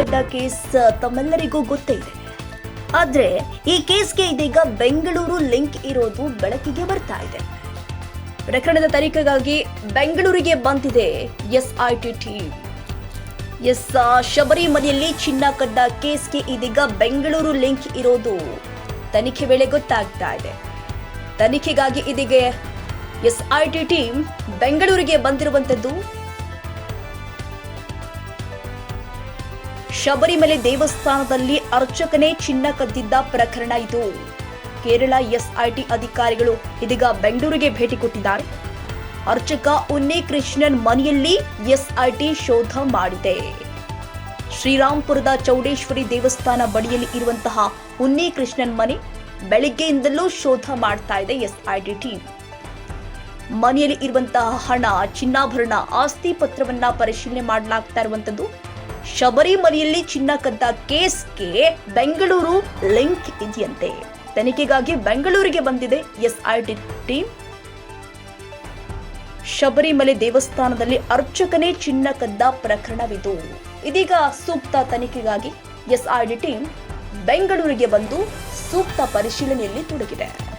ಚಿನ್ನಕಡ್ಡ case ತಮ್ಮೆಲ್ಲರಿಗೂ ಗೊತ್ತೇ ಇದೆ. ಆದ್ರೆ, ಈ ಕೇಸ್ಗೆ ಇದೀಗ ಬೆಂಗಳೂರು ಲಿಂಕ್ ಇರೋದು ಬೆಳಕಿಗೆ ಬರ್ತಾ ಇದೆ. ಪ್ರಕರಣದ ತನಿಖೆಗಾಗಿ ಬೆಂಗಳೂರಿಗೆ ಬಂದಿದೆ ಎಸ್ಐಟಿ ಟೀಮ್ ಎಸ್ ಶಬರಿಮಲೆಯಲ್ಲಿ ಚಿನ್ನ ಕದ್ದ ಕೇಸ್ಗೆ ಇದೀಗ ಬೆಂಗಳೂರು ಲಿಂಕ್ ಇರೋದು ತನಿಖೆ ವೇಳೆ ಗೊತ್ತಾಗ್ತಾ ಇದೆ. ತನಿಖೆಗಾಗಿ ಇದೀಗ ಎಸ್ಐಟಿ ಟೀಮ್ ಬೆಂಗಳೂರಿಗೆ ಬಂದಿರುವಂತದ್ದು ಶಬರಿಮಲೆ ದೇವಸ್ಥಾನದಲ್ಲಿ ಅರ್ಚಕನೇ ಚಿನ್ನ ಕದ್ದಿದ್ದ ಪ್ರಕರಣ ಇದು. ಕೇರಳ ಎಸ್ಐಟಿ ಅಧಿಕಾರಿಗಳು ಇದೀಗ ಬೆಂಗಳೂರಿಗೆ ಭೇಟಿ ಕೊಟ್ಟಿದ್ದಾರೆ. ಅರ್ಚಕ ಉನ್ನಿ ಕೃಷ್ಣನ್ ಮನೆಯಲ್ಲಿ ಎಸ್ಐಟಿ ಶೋಧ ಮಾಡಿದೆ. ಶ್ರೀರಾಮ್ಪುರದ ಚೌಡೇಶ್ವರಿ ದೇವಸ್ಥಾನ ಬಳಿಯಲ್ಲಿ ಇರುವಂತಹ ಉನ್ನಿ ಕೃಷ್ಣನ್ ಮನೆ ಬೆಳಿಗ್ಗೆಯಿಂದಲೂ ಶೋಧ ಮಾಡ್ತಾ ಇದೆ ಎಸ್ಐಟಿ ಟೀಮ್. ಮನೆಯಲ್ಲಿ ಇರುವಂತಹ ಹಣ, ಚಿನ್ನಾಭರಣ, ಆಸ್ತಿ ಪತ್ರವನ್ನ ಪರಿಶೀಲನೆ ಮಾಡಲಾಗ್ತಾ ಇರುವಂತದ್ದು ಶಬರಿಮಲೆಯಲ್ಲಿ ಚಿನ್ನ ಕದ್ದ ಕೇಸ್ಗೆ ಬೆಂಗಳೂರು ಲಿಂಕ್ ಇದೆಯಂತೆ. ತನಿಖೆಗಾಗಿ ಬೆಂಗಳೂರಿಗೆ ಬಂದಿದೆ ಎಸ್ಐಟಿ ಟೀಮ್. ಶಬರಿಮಲೆ ದೇವಸ್ಥಾನದಲ್ಲಿ ಅರ್ಚಕನೇ ಚಿನ್ನ ಕದ್ದ ಪ್ರಕರಣವಿದು. ಇದೀಗ ಸೂಕ್ತ ತನಿಖೆಗಾಗಿ ಎಸ್ಐಡಿ ಟೀಮ್ ಬೆಂಗಳೂರಿಗೆ ಬಂದು ಸೂಕ್ತ ಪರಿಶೀಲನೆಯಲ್ಲಿ ತೊಡಗಿದೆ.